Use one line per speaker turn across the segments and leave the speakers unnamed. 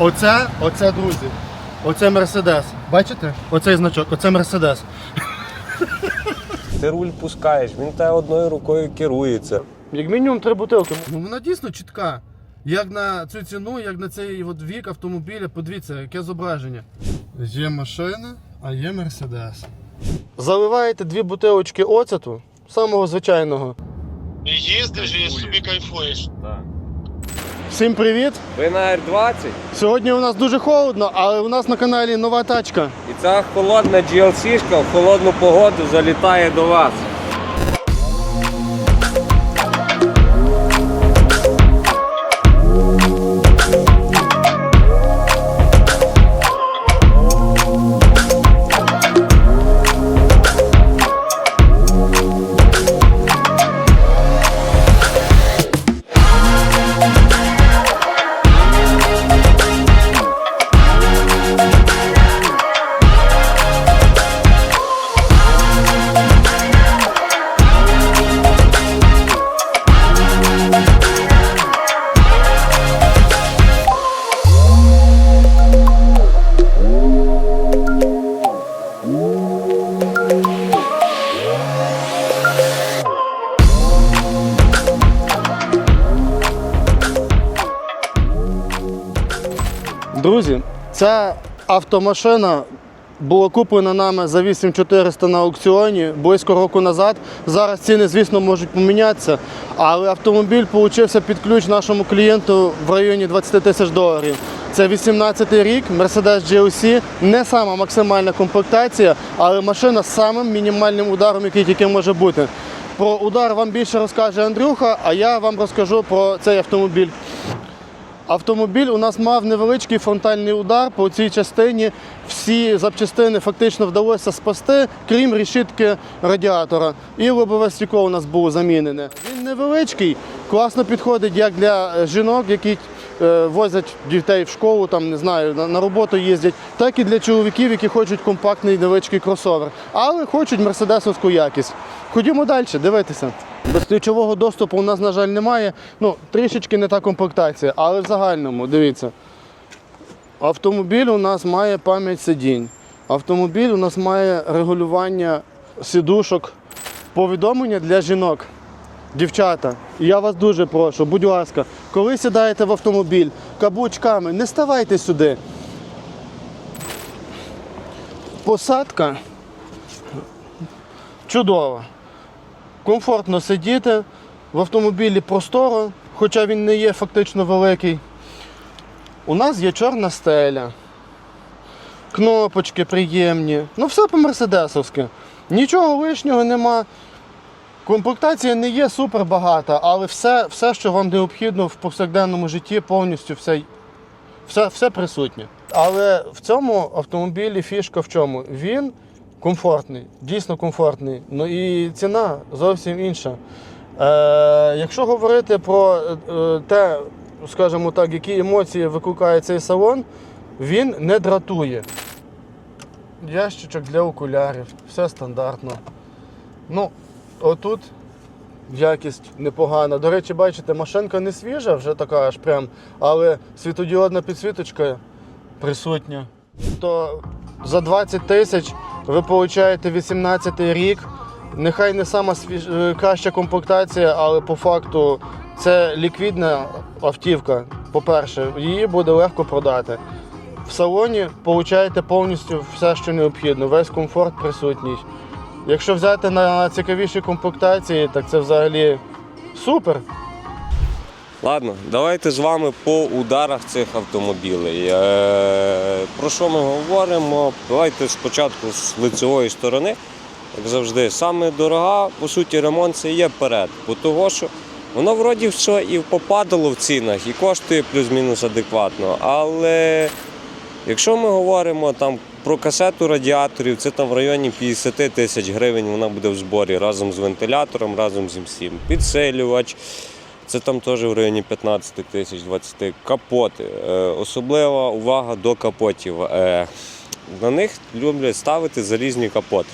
Оце, оце, друзі. Оце Мерседес. Бачите? Оцей значок, оце Мерседес.
Ти руль пускаєш, він тебе одною рукою керується.
Як мінімум три бутилки. Ну вона дійсно чітка. Як на цю ціну, як на цей от вік автомобіля, подивіться, яке зображення. Є машина, а є Мерседес. Заливаєте дві бутилочки оцету, самого звичайного.
І їздиш і собі кайфуєш.
Всім привіт!
Ви на R20
Сьогодні у нас дуже холодно, але у нас на каналі нова тачка.
і ця холодна GLC-шка в холодну погоду залітає до вас.
Друзі, ця автомашина була куплена нами за 8400 на аукціоні близько року назад. Зараз ціни, звісно, можуть помінятися, але автомобіль получився під ключ нашому клієнту в районі 20 тисяч доларів. Це 18-й рік, Mercedes GLC, не сама максимальна комплектація, але машина з самим мінімальним ударом, який тільки може бути. Про удар вам більше розкаже Андрюха, а я вам розкажу про цей автомобіль. Автомобіль у нас мав невеличкий фронтальний удар по цій частині. Всі запчастини фактично вдалося спасти, крім решітки радіатора. І лобове стекло у нас було замінене. Він невеличкий, класно підходить як для жінок, які возять дітей в школу, там не знаю, на, на роботу їздять, так і для чоловіків, які хочуть компактний невеличкий кросовер, але хочуть мерседесовську якість. Ходімо далі, дивитися. Безключового доступу у нас, на жаль, немає. Ну, трішечки не та комплектація, але в загальному, дивіться. Автомобіль у нас має пам'ять сидінь. Автомобіль у нас має регулювання сідушок, повідомлення для жінок. Дівчата, я вас дуже прошу, будь ласка, коли сідаєте в автомобіль каблучками, не ставайте сюди. Посадка чудова. Комфортно сидіти, в автомобілі просторо, хоча він не є фактично великий. У нас є чорна стеля, кнопочки приємні. Ну все по-мерседесовськи. Нічого лишнього нема. Комплектація не є супер багата, але все, все, що вам необхідно в повсякденному житті, повністю все, все, все присутнє. Але в цьому автомобілі фішка в чому? Він комфортний, дійсно комфортний. Ну і ціна зовсім інша. Е, якщо говорити про е, те, скажімо так, які емоції викликає цей салон, він не дратує. Ящичок для окулярів, все стандартно. Ну, отут якість непогана. До речі, бачите, машинка не свіжа, вже така аж прям, але світодіодна підсвіточка присутня. То за 20 тисяч ви получаєте 18 рік. Нехай не сама свіж... е, краща комплектація, але по факту це ліквідна автівка. По-перше, її буде легко продати. В салоні получаєте повністю все, що необхідно, весь комфорт присутній. Якщо взяти на цікавіші комплектації, так це взагалі супер.
Ладно, давайте з вами по ударах цих автомобілів. Е, про що ми говоримо? Давайте спочатку з лицевої сторони. Як завжди, саме дорога, по суті, ремонт це є перед. Бо того, що воно вроді все і попадало в цінах, і коштує плюс-мінус адекватно. Але якщо ми говоримо там про касету радіаторів, це там в районі 50 тисяч гривень вона буде в зборі разом з вентилятором, разом з всім. Підсилювач. Це там теж в районі 15 тисяч 20 капоти. Е, особлива увага до капотів. Е, на них люблять ставити залізні капоти.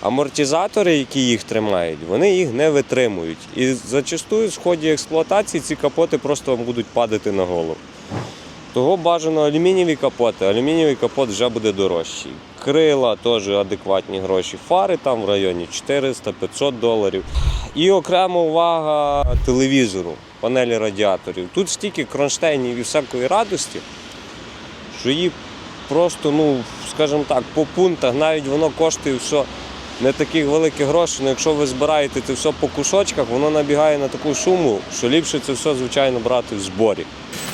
Амортизатори, які їх тримають, вони їх не витримують. І зачастую в ході експлуатації ці капоти просто вам будуть падати на голову. Того бажано алюмінієві капоти. Алюмінієвий капот вже буде дорожчий. Крила теж адекватні гроші. Фари там в районі 400-500 доларів. І окрема увага телевізору, панелі радіаторів. Тут стільки кронштейнів і всякої радості, що її просто, ну, скажімо так, по пунктах навіть воно коштує все не таких великих грошей, але якщо ви збираєте це все по кусочках, воно набігає на таку суму, що ліпше це все, звичайно, брати в зборі.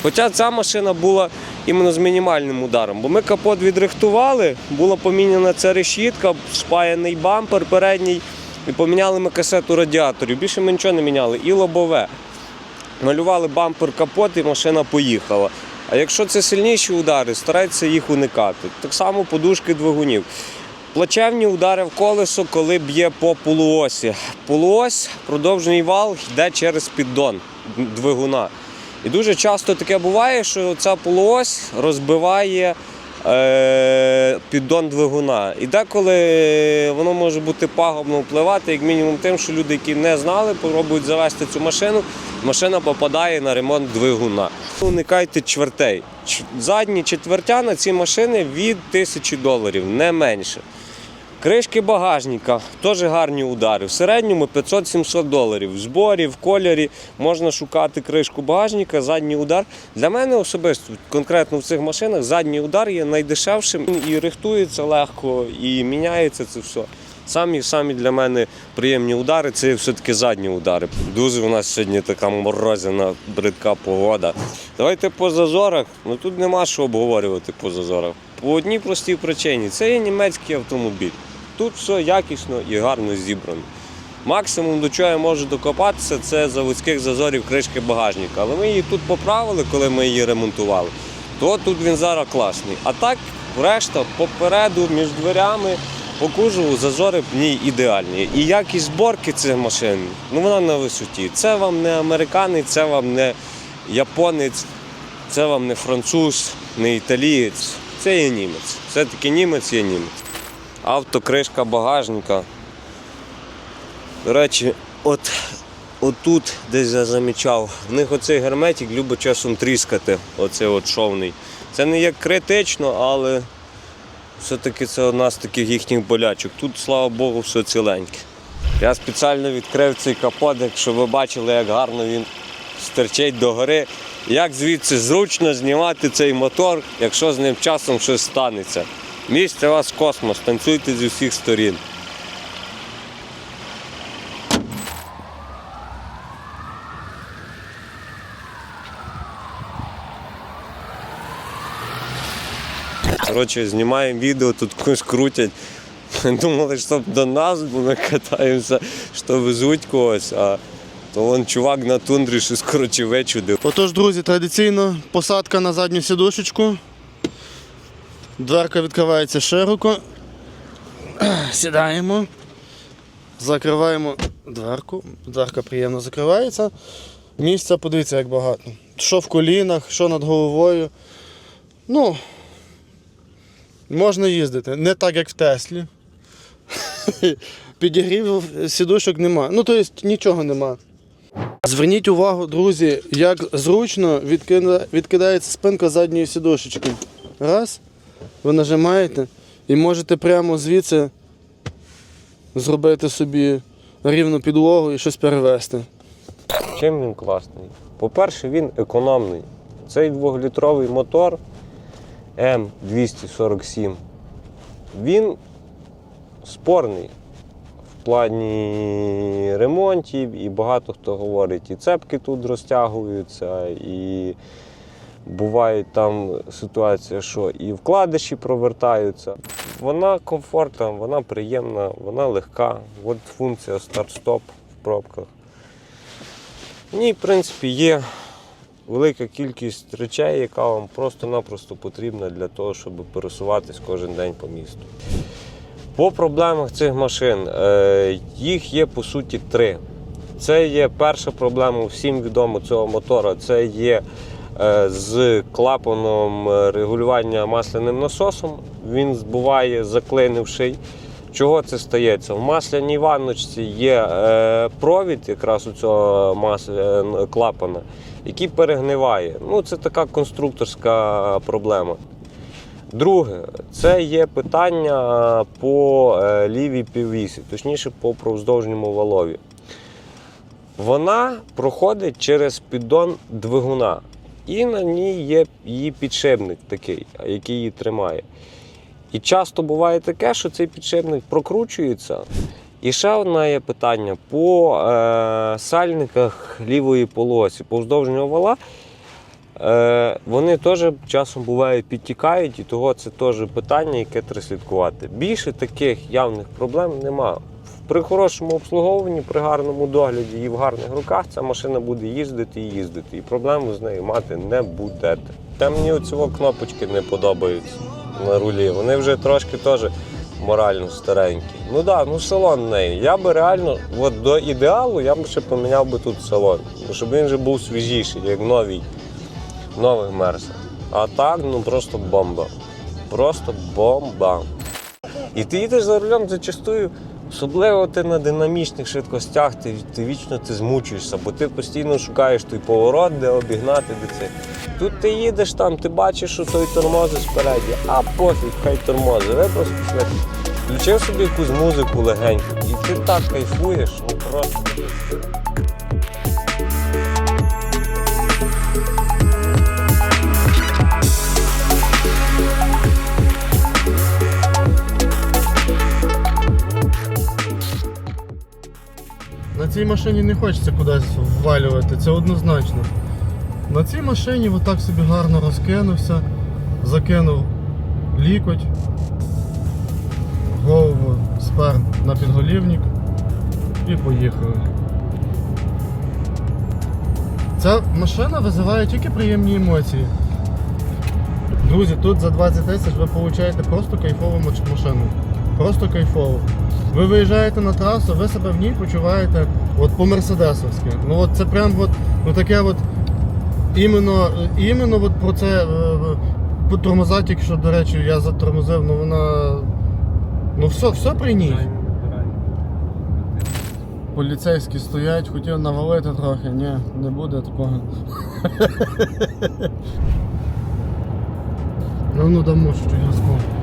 Хоча ця машина була іменно з мінімальним ударом, бо ми капот відрихтували, була поміняна ця решітка, спаяний бампер передній, і поміняли ми касету радіаторів. Більше ми нічого не міняли, і лобове. Малювали бампер капот і машина поїхала. А якщо це сильніші удари, старайтеся їх уникати. Так само подушки двигунів. Плачевні удари в колесо, коли б'є по полуосі. Полуось, продовжений вал йде через піддон двигуна. І дуже часто таке буває, що ця полуось розбиває е, піддон двигуна. І деколи воно може бути пагубно впливати, як мінімум тим, що люди, які не знали, пробують завести цю машину, машина попадає на ремонт двигуна. Уникайте чвертей. Задні четвертя на ці машини від 1000 доларів, не менше. Кришки багажника теж гарні удари. В середньому 500-700 доларів. В зборі, в кольорі можна шукати кришку багажника, задній удар. Для мене особисто, конкретно в цих машинах, задній удар є найдешевшим і рихтується легко, і міняється це все. Самі самі для мене приємні удари це все-таки задні удари. Дуже у нас сьогодні така морозяна, бридка погода. Давайте по зазорах. Ну тут нема що обговорювати по зазорах. По одній простій причині це є німецький автомобіль. Тут все якісно і гарно зібрано. Максимум, до чого я можу докопатися, це заводських зазорів кришки багажника. Але ми її тут поправили, коли ми її ремонтували. То тут він зараз класний. А так, решта, попереду, між дверями, по кузову зазори в ній ідеальні. І якість зборки цих машин, ну вона на висоті. Це вам не американець, це вам не японець, це вам не француз, не італієць. Це є німець. Все-таки німець є німець. Автокришка багажника. До речі, от отут десь я замічав, в них оцей герметик любить часом тріскати, оцей от шовний. Це не є критично, але все-таки це одна з таких їхніх болячок. Тут, слава Богу, все ціленьке. Я спеціально відкрив цей капот, якщо ви бачили, як гарно він стерчить догори. Як звідси зручно знімати цей мотор, якщо з ним часом щось станеться. Місце вас космос, танцюйте зі всіх сторін. Коротше, знімаємо відео, тут когось крутять. Думали, що до нас, ми катаємося, що везуть когось, а то вон чувак на тундрі щось коротше вичудив.
Отож, друзі, традиційно посадка на задню сідушечку. Дверка відкривається широко. Сідаємо. Закриваємо дверку. Дверка приємно закривається. Місця, подивіться, як багато. Що в колінах, що над головою. Ну, можна їздити. Не так, як в Теслі. Підігрів сідушок нема. Ну, тобто нічого нема. Зверніть увагу, друзі, як зручно відкидається спинка задньої сідушечки. Раз, ви нажимаєте і можете прямо звідси зробити собі рівну підлогу і щось перевести.
Чим він класний? По-перше, він економний. Цей двохлітровий мотор М247, він спорний в плані ремонтів, і багато хто говорить, і цепки тут розтягуються, і буває там ситуація, що і вкладиші провертаються. Вона комфортна, вона приємна, вона легка. От функція старт-стоп в пробках. В ній, в принципі, є велика кількість речей, яка вам просто-напросто потрібна для того, щоб пересуватись кожен день по місту. По проблемах цих машин е, їх є по суті три. Це є перша проблема, всім відомо цього мотора. Це є з клапаном е, регулювання масляним насосом. Він буває заклинивший. Чого це стається? В масляній ванночці є е, провід якраз у цього мас... е, клапана. який перегниває. Ну, це така конструкторська проблема. Друге, це є питання по е, лівій піввісі, точніше по провздовжньому валові. Вона проходить через піддон двигуна, і на ній є її підшипник такий, який її тримає. І часто буває таке, що цей підшипник прокручується. І ще одне є питання по е, сальниках лівої полосі, повздовжнього вала. Е, вони теж часом бувають підтікають, і того це теж питання, яке треба слідкувати. Більше таких явних проблем нема. При хорошому обслуговуванні, при гарному догляді і в гарних руках ця машина буде їздити і їздити. І проблем з нею мати не будете. Та мені оці кнопочки не подобаються на рулі. Вони вже трошки теж морально старенькі. Ну так, да, ну салон в неї. Я би реально, от до ідеалу, я б ще поміняв би тут салон, щоб він вже був свіжіший, як новий нових мерсах. А так, ну просто бомба. Просто бомба. І ти їдеш за рулем зачастую, особливо ти на динамічних швидкостях, ти, ти вічно ти змучуєшся, бо ти постійно шукаєш той поворот, де обігнати, де це. Тут ти їдеш там, ти бачиш, що той тормозить спереді, а пофіг, хай тормози. Ви просто пішли. Включив собі якусь музику легеньку, і ти так кайфуєш, ну просто.
Цій машині не хочеться кудись ввалювати, це однозначно. На цій машині отак собі гарно розкинувся, закинув лікоть, голову спер на підголівник і поїхали. Ця машина визиває тільки приємні емоції. Друзі, тут за 20 тисяч ви получаєте просто кайфову машину. Просто кайфово. Ви виїжджаєте на трасу, ви себе в ній почуваєте от по-мерседесовськи. Ну от це прям от, ну таке от іменно, іменно от про це е, по тормоза, тільки що, до речі, я затормозив, ну вона. Ну все, все при ній. Поліцейські стоять, хотів навалити трохи, ні, не буде такого. Ну ну дамо що газку. Ну,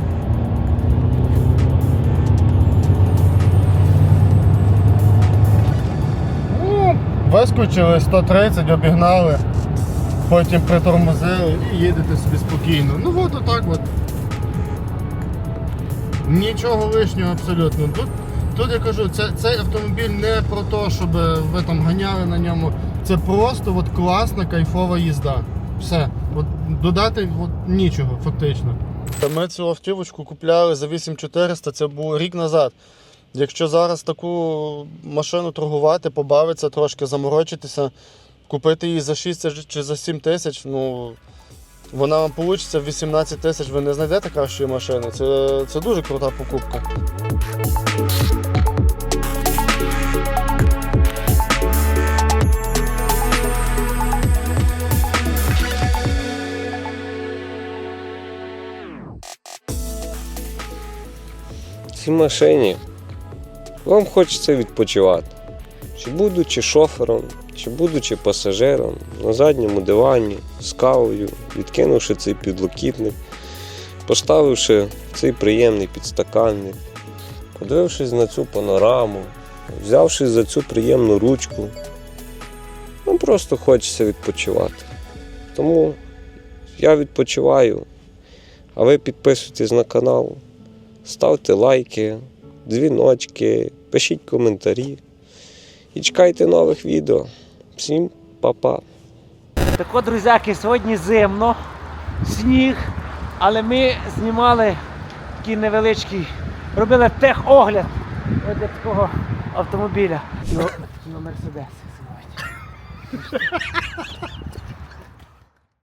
Вискочили 130, обігнали, потім притормозили і їдете собі спокійно. Ну от отак от. Нічого лишнього абсолютно. Тут, тут я кажу, це, цей автомобіль не про те, щоб ви там ганяли на ньому. Це просто от класна кайфова їзда. Все. От додати от нічого, фактично. Ми цю автівочку купляли за 8400, це був рік назад. Якщо зараз таку машину торгувати, побавитися, трошки заморочитися, купити її за 6 чи за 7 тисяч, ну вона вам вийде в 18 тисяч, ви не знайдете кращої машини. Це, це дуже крута покупка.
В цій машині вам хочеться відпочивати. Чи будучи шофером, чи будучи пасажиром на задньому дивані з кавою, відкинувши цей підлокітник, поставивши цей приємний підстаканник, подивившись на цю панораму, взявшись за цю приємну ручку, вам просто хочеться відпочивати. Тому я відпочиваю, а ви підписуйтесь на канал, ставте лайки, дзвіночки, пишіть коментарі і чекайте нових відео. Всім па-па!
Так от, друзяки, сьогодні зимно, сніг, але ми знімали такий невеличкий, робили техогляд для такого автомобіля. Мерседес.